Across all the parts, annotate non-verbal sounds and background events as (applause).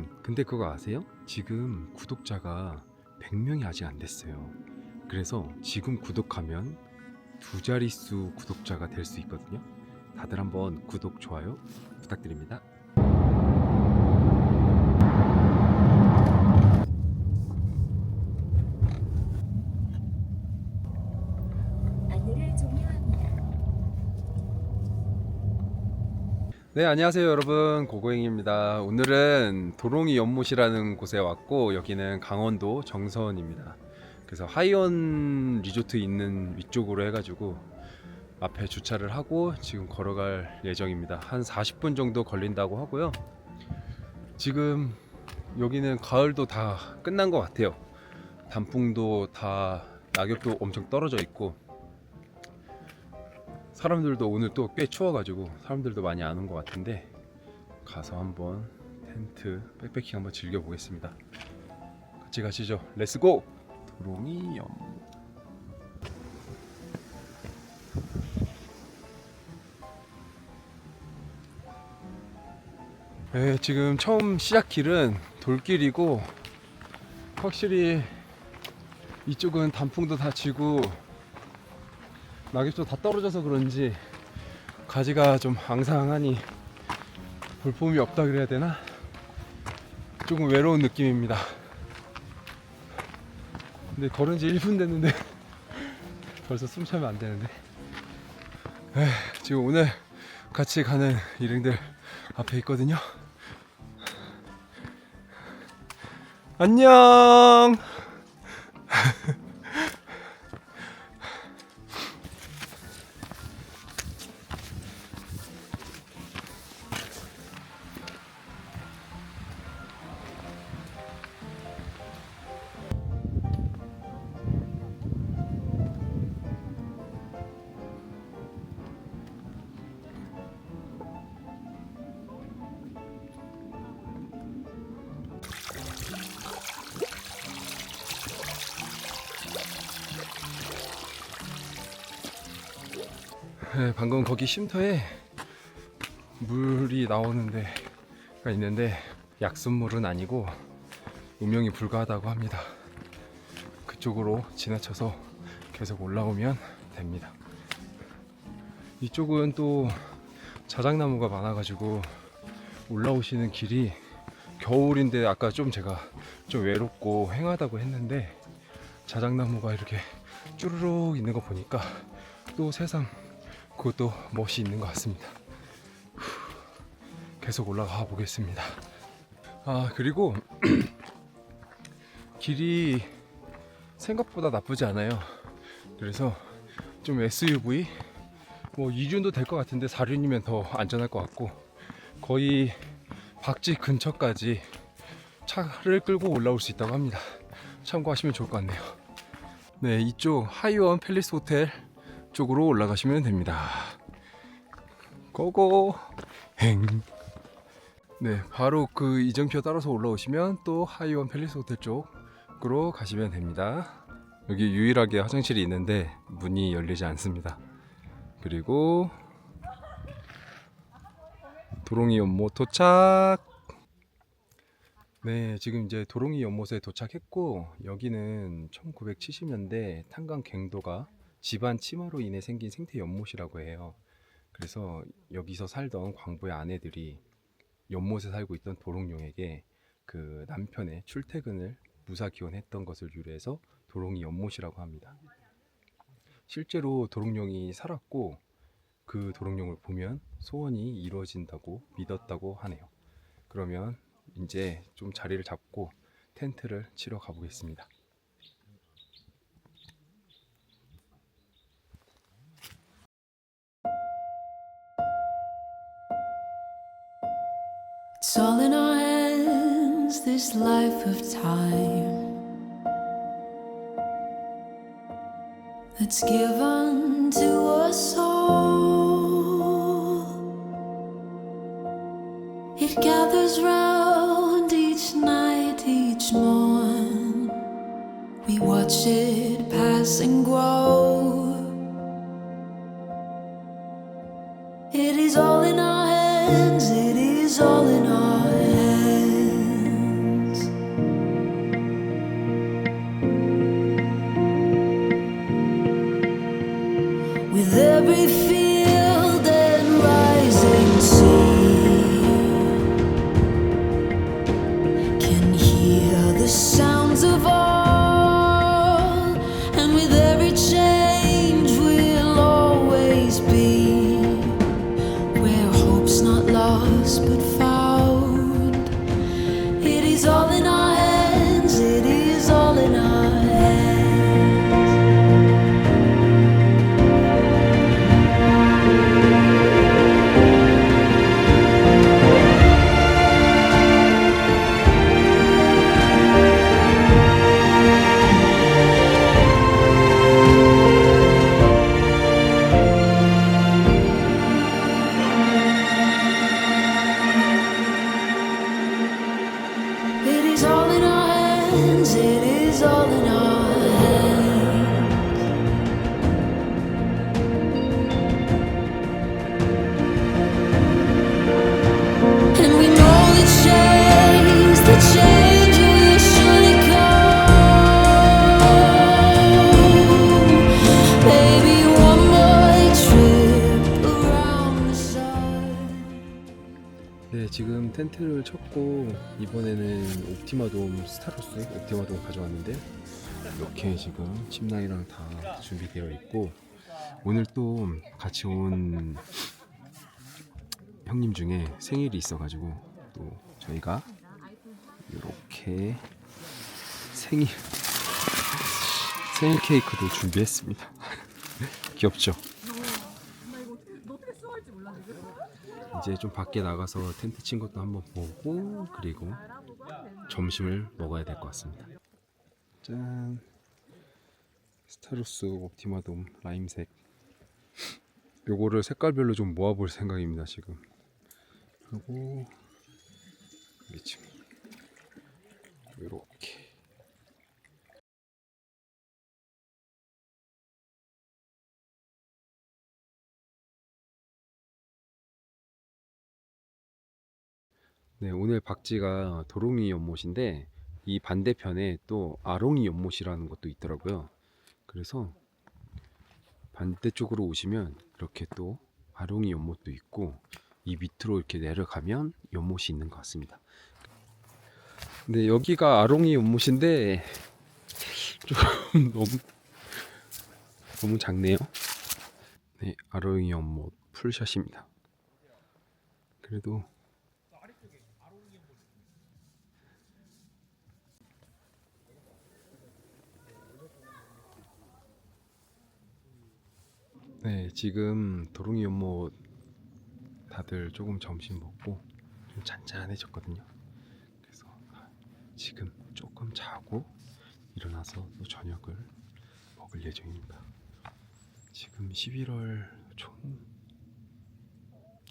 여러분, 근데 그거 아세요? 지금 구독자가 100명이 아직 안 됐어요. 그래서 지금 구독하면 두 자릿수 구독자가 될 수 있거든요. 다들 한번 구독, 좋아요 부탁드립니다. 안내를 종료합니다. 네, 안녕하세요, 여러분. 고고행입니다. 오늘은 도롱이 연못이라는 곳에 왔고, 여기는 강원도 정선입니다. 그래서 하이온 리조트 있는 위쪽으로 해가지고 앞에 주차를 하고 지금 걸어갈 예정입니다. 한 40분 정도 걸린다고 하고요. 지금 여기는 가을도 다 끝난 것 같아요. 단풍도 다 낙엽도 엄청 떨어져 있고 사람들도 오늘 또 꽤 추워가지고 사람들도 많이 안 온 것 같은데 가서 한번 텐트 백패킹 한번 즐겨보겠습니다. 같이 가시죠. 렛츠고! 도롱이 연 네, 지금 처음 시작 길은 돌길이고 확실히 이쪽은 단풍도 다 지고 낙엽도 다 떨어져서 그런지 가지가 좀 앙상하니 볼품이 없다 그래야 되나? 조금 외로운 느낌입니다. 근데 걸은 지 1분 됐는데 (laughs) 벌써 숨 차면 안 되는데. 에휴, 지금 오늘 같이 가는 일행들 앞에 있거든요. 안녕! 네, 방금 거기 쉼터에 물이 나오는 데가 있는데 약수물은 아니고 운명이 불가하다고 합니다. 그쪽으로 지나쳐서 계속 올라오면 됩니다. 이쪽은 또 자작나무가 많아가지고 올라오시는 길이 겨울인데 아까 좀 제가 좀 외롭고 횡하다고 했는데 자작나무가 이렇게 쭈루룩 있는 거 보니까 또 새삼 그것도 멋이 있는 것 같습니다. 후, 계속 올라가 보겠습니다. 아 그리고 (clears throat) 길이 생각보다 나쁘지 않아요. 그래서 좀 SUV 뭐 2륜도 될 것 같은데 4륜이면 더 안전할 것 같고 거의 박지 근처까지 차를 끌고 올라올 수 있다고 합니다. 참고하시면 좋을 것 같네요. 네, 이쪽 하이원 팰리스 호텔 쪽으로 올라가시면 됩니다. 고고 행. 네, 바로 그 이정표 따라서 올라오시면 또 하이원 팰리스 호텔 쪽으로 가시면 됩니다. 여기 유일하게 화장실이 있는데 문이 열리지 않습니다. 그리고 도롱이 연못 도착. 네, 지금 이제 도롱이 연못에 도착했고 여기는 1970년대 탄광 갱도가 집안 침하로 인해 생긴 생태 연못이라고 해요. 그래서 여기서 살던 광부의 아내들이 연못에 살고 있던 도롱뇽에게 그 남편의 출퇴근을 무사 기원했던 것을 유래해서 도롱이 연못이라고 합니다. 실제로 도롱뇽이 살았고 그 도롱뇽을 보면 소원이 이루어진다고 믿었다고 하네요. 그러면 이제 좀 자리를 잡고 텐트를 치러 가보겠습니다. It's all in our hands, this life of time that's given to us all. It gathers round each night, each morn. We watch it pass and grow. 지금 텐트를 쳤고 이번에는 옵티마돔 스타로스 옵티마돔 가져왔는데 이렇게 지금 침낭이랑 다 준비되어 있고 오늘 또 같이 온 형님 중에 생일이 있어가지고 또 저희가 이렇게 생일 생일 케이크도 준비했습니다. (laughs) 귀엽죠? 이제 좀 밖에 나가서 텐트 친 것도 한번 보고 그리고 점심을 먹어야 될 것 같습니다. 짠. 스타루스 옵티마돔 라임색. 요거를 색깔별로 좀 모아볼 생각입니다 지금. 그리고 요렇게 네, 오늘 박쥐가 도롱이 연못인데 이 반대편에 또 아롱이 연못이라는 것도 있더라고요. 그래서 반대쪽으로 오시면 이렇게 또 아롱이 연못도 있고 이 밑으로 이렇게 내려가면 연못이 있는 것 같습니다. 근데 여기가 아롱이 연못인데 좀 (laughs) 너무 너무 작네요. 네, 아롱이 연못 풀샷입니다. 그래도 네, 지금 도롱이 연못 다들 조금 점심 먹고 좀 잔잔해졌거든요. 그래서 지금 조금 자고 일어나서 또 저녁을 먹을 예정입니다. 지금 11월 초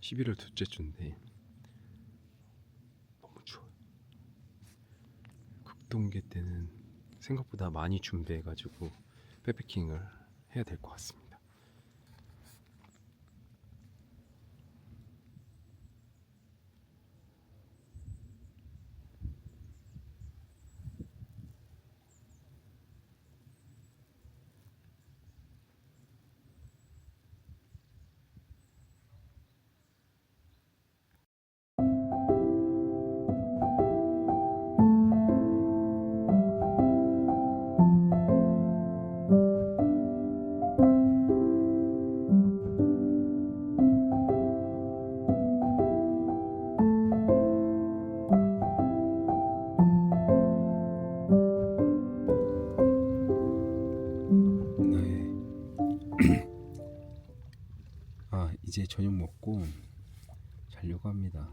11월 둘째 주인데 너무 추워요. 극동계 때는 생각보다 많이 준비해가지고 백패킹을 해야 될 것 같습니다. 저녁 먹고 자려고 합니다.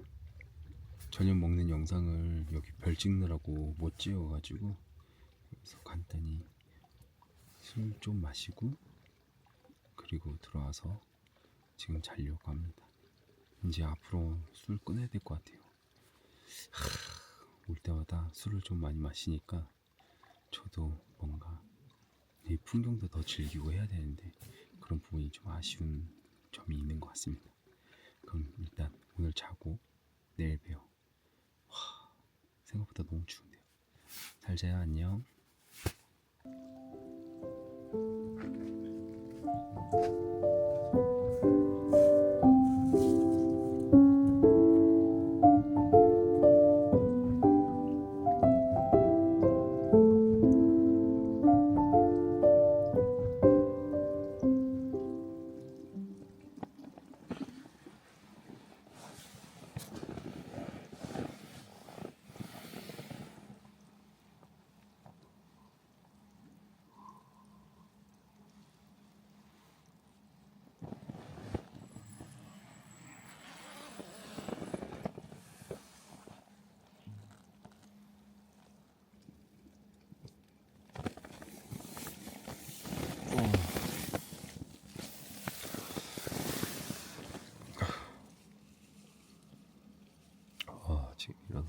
저녁 먹는 영상을 여기 별 찍느라고 못 찍어가지고 그래서 간단히 술 좀 마시고 그리고 들어와서 지금 자려고 합니다. 이제 앞으로 술 끊어야 될 것 같아요. 하, 올 때마다 술을 좀 많이 마시니까 저도 뭔가 이 풍경도 더 즐기고 해야 되는데 그런 부분이 좀 아쉬운 점이 있는 것 같습니다. 그럼 일단 오늘 자고 내일 봬요. 와, 생각보다 너무 추운데요. 잘 자요 안녕.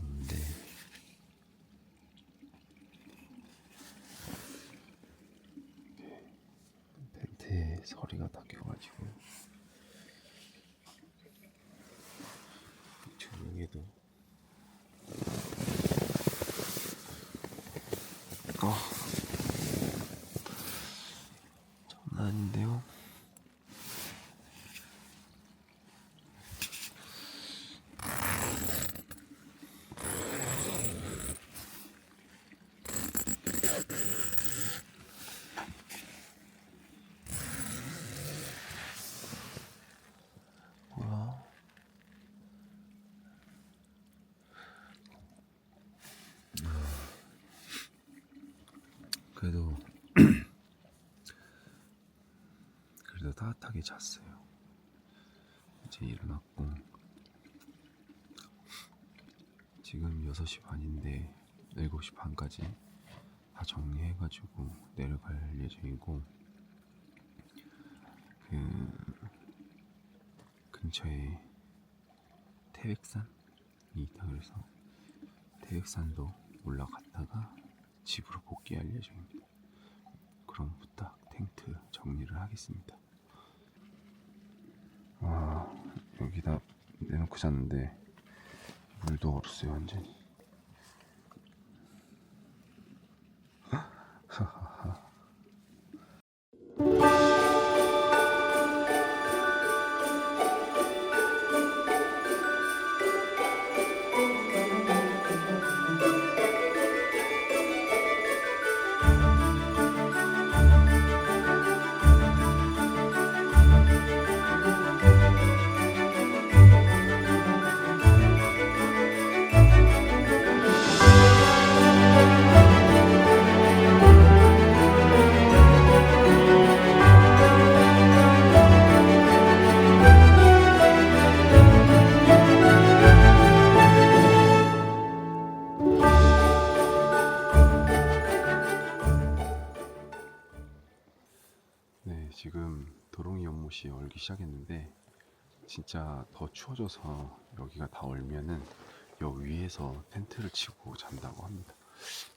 지금 일어났는데 텐트에 서리가 닦여가지고 조명에도 아 장난 아닌데요. 깨끗하게 잤어요. 이제 일어났고 지금 6시 반인데 7시 반까지 다 정리해가지고 내려갈 예정이고 그 근처에 태백산이 있다 그래서 태백산도 올라갔다가 집으로 복귀할 예정입니다. 그럼 부탁 텐트 정리를 하겠습니다. 와 여기다 내놓고 잤는데 물도 없어요 완전히.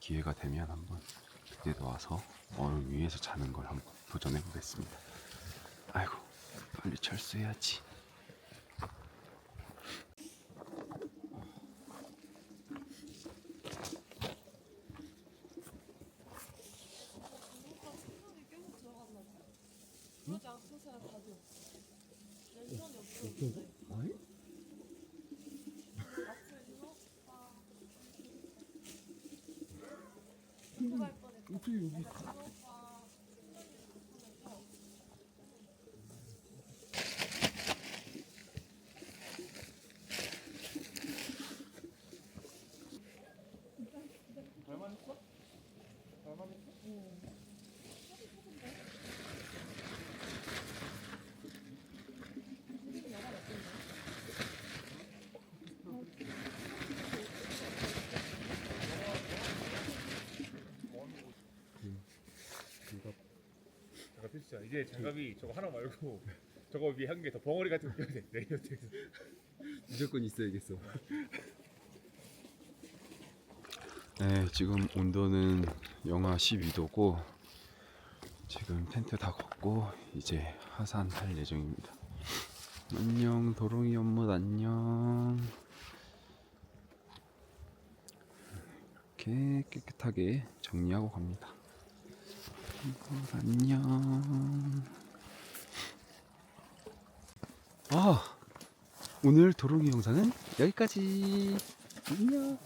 기회가 되면 한번 그때도 와서 얼음 위에서 자는 걸 한번 도전해 보겠습니다. 아이고, 빨리 철수해야지. suyu gitsin. 필수야. 이제 장갑이 저거 하나 말고 (laughs) 저거 위에 한 개 더 벙어리 같은 거 껴야 돼. 레이어드에서. 무조건 있어야겠어. 네, 지금 온도는 영하 12도고 지금 텐트 다 걷고 이제 하산할 예정입니다. 안녕 도롱이 연못 안녕. 이렇게 깨끗하게 정리하고 갑니다. 연못 안녕. 아. 오늘 도롱이 영상은 여기까지. 안녕.